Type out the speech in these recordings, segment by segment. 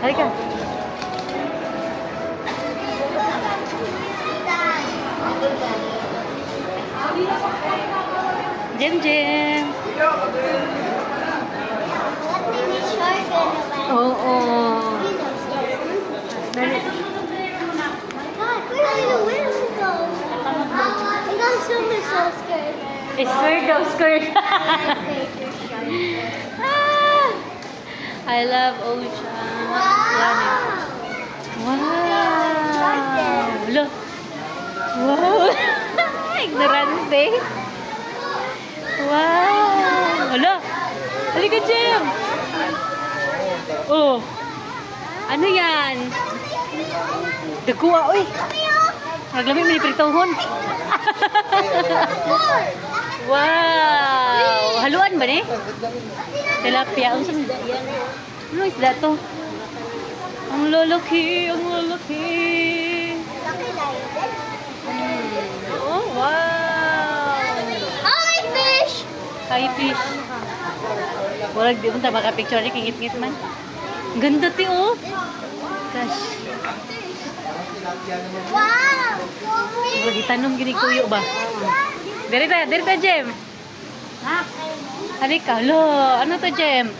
te. Halika. Jem Jem. Oo. Oh, Dali. Skirt daw, skirt. I love ocean. Wow. Look. Wow. Ignorante. Wow. Hala. Halika, Jem. Oh. Ano yan? Dagkuha, uy. Naglamig mo ni pritohon. wow. Ba ni? Tilapia. Ang saan? Ano isda to? Ang lalaki, ang lalaki. Hmm. Oh, wow. Hi, fish. Wala, di mo tayo picture ni kingit-ngit man. Ganda ti, oh. Gosh. Wag itanong gini kuyo ba? Diri ta, diri ta, Jem. Ha? Halika, lo. Ano to, Jem?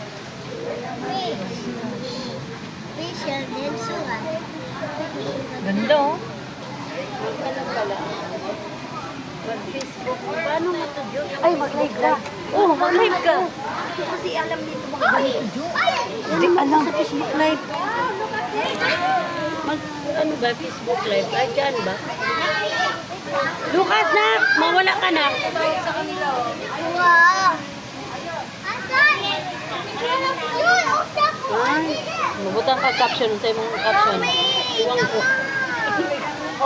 Ganda, oh. Paano mo ito, Jo? Ay, mag-live ka. Oh, mag-live ka. Kasi alam nito mga Jo. Hindi alam. Sa Facebook Live. Mag, ano ba, Facebook Live? Ay, dyan ba? Lucas, na! Mawala ka na. Ay, mabutang ka caption sa imong caption. Iwang ko.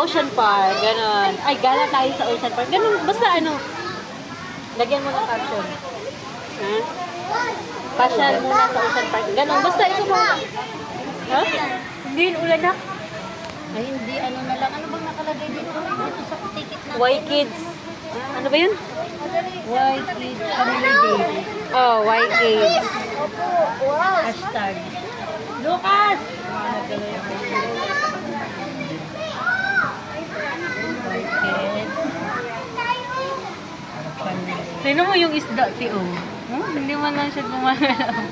Ocean Park, ganon. Ay, gala tayo sa Ocean Park. Ganon, basta ano. Lagyan mo ng caption. Ha? Pasyal muna sa Ocean Park. Ganon, basta ito mo. Ha? Hindi yun ulan na. Ay, hindi. Ano na lang. Ano bang nakalagay dito? Dito sa ticket na. Why kids? Ano ba yun? Why Kids Family Day. Oh, why kids? Hashtag. Lucas! Sino mo yung isda, Tio? Huh? Hindi man lang siya gumagalaw.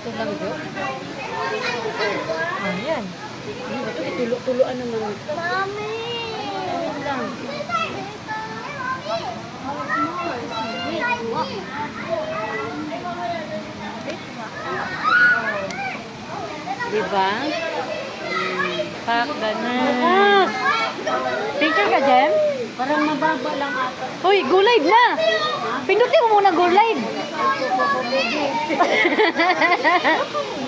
Ito lang. Ayan. Itulo-tuloan naman. Ayun lang. Diba? Pak, ganun. Picture ka, Jem? Parang mababa lang ata. Uy, live na! Pindutin mo muna go live.